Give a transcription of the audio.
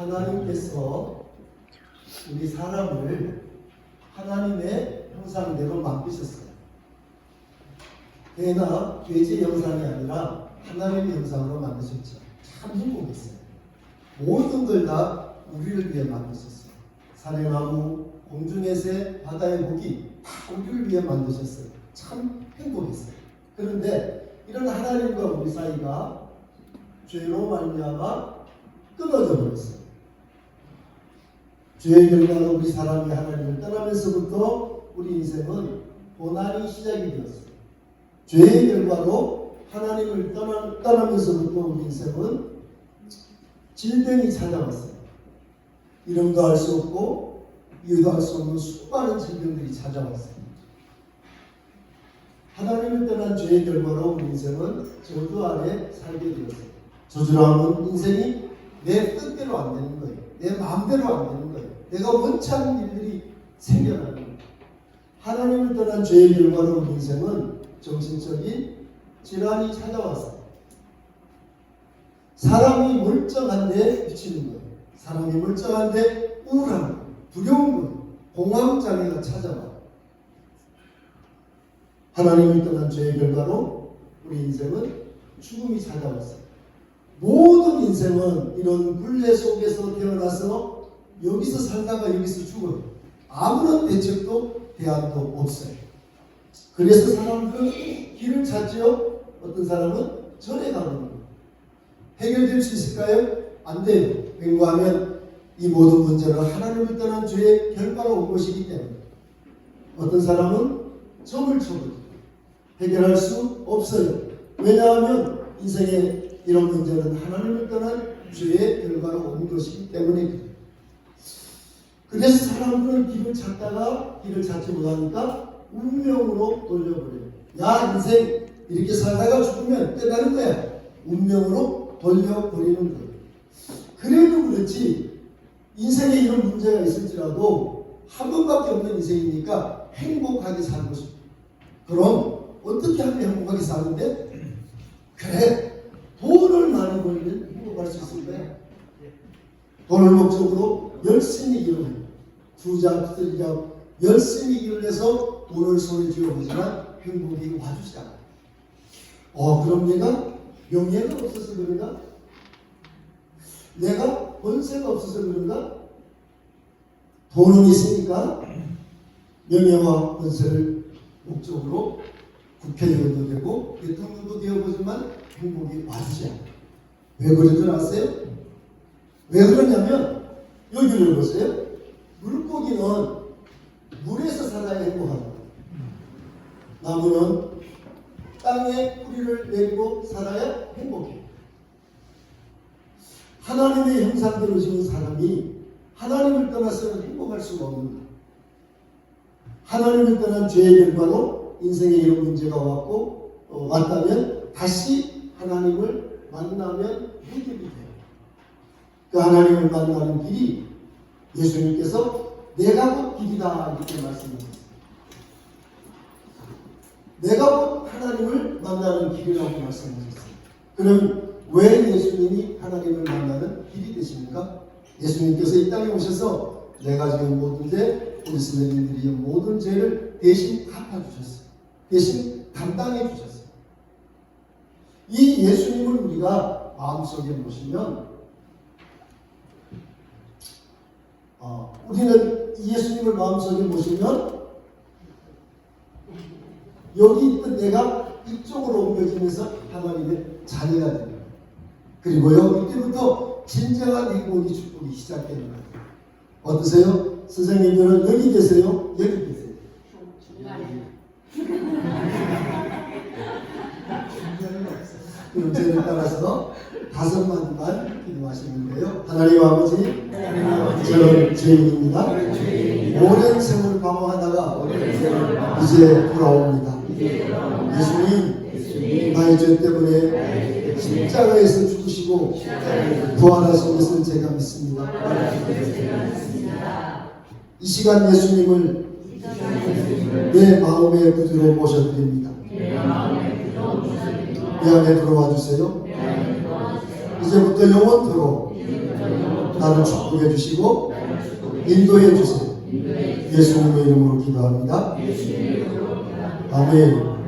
하나님께서 우리 사람을 하나님의 형상대로 만드셨어요. 개나 돼지 형상이 아니라 하나님의 형상으로 만드셨죠. 참 행복했어요. 모든 걸 다 우리를 위해 만드셨어요. 산의나무, 공중의 새, 바다의 고기 다 우리를 위해 만드셨어요. 참 행복했어요. 그런데 이런 하나님과 우리 사이가 죄로 말미암아 끊어져 버렸어요. 죄의 결과로 우리 사람이 하나님을 떠나면서부터 우리 인생은 고난이 시작이 되었어요. 죄의 결과로 하나님을 떠나, 떠나면서부터 우리 인생은 질병이 찾아왔어요. 이름도 알 수 없고 이유도 알 수 없는 수많은 질병들이 찾아왔어요. 하나님을 떠난 죄의 결과로 우리 인생은 저주 아래 살게 되었어요. 저주라면 인생이 내 뜻대로 안 되는 거예요. 내 마음대로 안 되는 거예요. 내가 원치 않는 일들이 생겨나는. 하나님을 떠난 죄의 결과로 우리 인생은 정신적인 질환이 찾아왔어요. 사람이 멀쩡한데 미치는 거예요. 사람이 멀쩡한데 우울한 거예요. 두려운 거예요. 공황장애가 찾아와요. 하나님을 떠난 죄의 결과로 우리 인생은 죽음이 찾아왔어요. 모든 인생은 이런 굴레 속에서 태어나서 여기서 살다가 여기서 죽어요. 아무런 대책도 대안도 없어요. 그래서 사람들은 길을 찾죠. 어떤 사람은 절에 가는 거예요. 해결될 수 있을까요? 안 돼요. 왜냐하면 이 모든 문제는 하나님을 떠난 죄의 결과로 온 것이기 때문에 어떤 사람은 점을 쳐버려요. 해결할 수 없어요. 왜냐하면 인생의 이런 문제는 하나님을 떠난 죄의 결과로 온 것이기 그래요. 그래서 사람들은 길을 찾다가 길을 찾지 못하니까 운명으로 돌려버려요. 야 인생 이렇게 살다가 죽으면 끝나는 거야. 운명으로 돌려버리는 거예요. 그래도 그렇지 인생에 이런 문제가 있을지라도 한 번밖에 없는 인생이니까 행복하게 살고 싶어. 그럼 어떻게 하면 행복하게 사는데? 그래 돈을 많이 벌면 행복할 수 있을 거야. 돈을 목적으로 열심히 일을 해요. 투자, 투자, 열심히 일을 해서 돈을 손에 쥐어보지만 행복이 와주지 않아요. 어, 그럼 내가 명예가 없어서 그런가? 내가 권세가 없어서 그런가? 돈은 있으니까 명예와 권세를 목적으로 국회의원도 되고 대통령도 되어보지만 행복이 와주지 않아요. 왜 그런 줄 아세요? 왜 그러냐면 여기를 보세요. 물고기는 물에서 살아야 거예요. 나무는 땅에 뿌리를 내리고 살아야 행복해요. 하나님의 형상대로 지은 사람이 하나님을 떠나서는 행복할 수가 없는 거예요. 하나님을 떠난 죄의 결과로 인생에 이런 문제가 왔고 어, 왔다면 다시 하나님을 만나면 해결이 돼요. 그 하나님을 만나는 길이 예수님께서 내가 곧 길이다 이렇게 말씀하셨어요. 내가 곧 하나님을 만나는 길이라고 말씀하셨어요. 그럼 왜 예수님이 하나님을 만나는 길이 되십니까? 예수님께서 이 땅에 오셔서 내가 지금 모든 죄, 우리 선생님들이 모든 죄를 대신 갚아주셨어요. 대신 감당해 주셨어요. 이 예수님을 우리가 마음속에 모시면 어, 우리는 이 예수님을 마음속에 모시면 여기 있던 내가 이쪽으로 옮겨지면서 하나님의 자녀가 됩니다. 그리고요 이때부터 진정한 행복이 축복이 시작되는 거예요. 어떠세요? 선생님들은 여기 계세요? 여기 계세요? 그 럼 저를 따라서 다섯 마디만 기도하시는데요. 하나님 아버지, 저는 죄인입니다. 오랜 세월 방황하다가 이제 돌아옵니다. 예수님, 나의 죄 때문에 십자가에서 죽으시고 부활하신 것을 제가 믿습니다. 이 시간 예수님을 내 마음의 구주로 모셔드립니다. 내 안에 들어와 주세요. 이제부터 영원토록 나를 축복해 주시고 인도해 주세요. 예수님의 이름으로 기도합니다. 아멘.